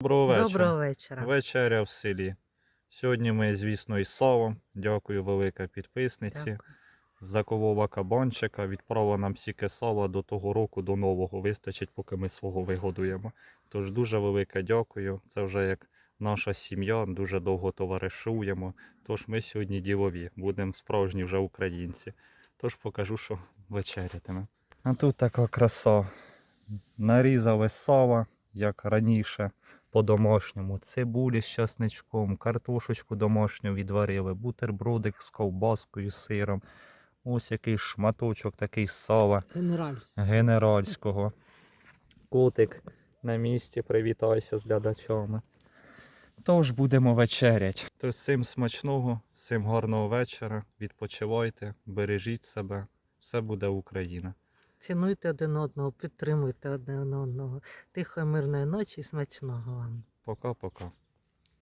Доброго вечора. Доброго вечора. Вечеря в селі. Сьогодні ми, звісно, із салом. Дякую велика підписниці. Дякую. За ковова кабанчика відправила нам сіке сала до того року, до нового. Вистачить, поки ми свого вигодуємо. Тож дуже велике дякую. Це вже як наша сім'я, дуже довго товаришуємо. Тож ми сьогодні ділові, будемо справжні вже українці. Тож покажу, що вечерятиме. А тут така краса. Нарізали сала, як раніше, по-домашньому. Цибулі з часничком, картошечку домашню відварили, бутербродик з ковбаскою, сиром. Ось який шматочок такий сала Генеральсь. генеральського. Котик на місці, привітайся з глядачами. Тож будемо вечерять. Тож всім смачного, всім гарного вечора. Відпочивайте, бережіть себе. Все буде Україна. Цінуйте один одного, підтримуйте один одного. Тихої мирної ночі і смачного вам. Пока-пока.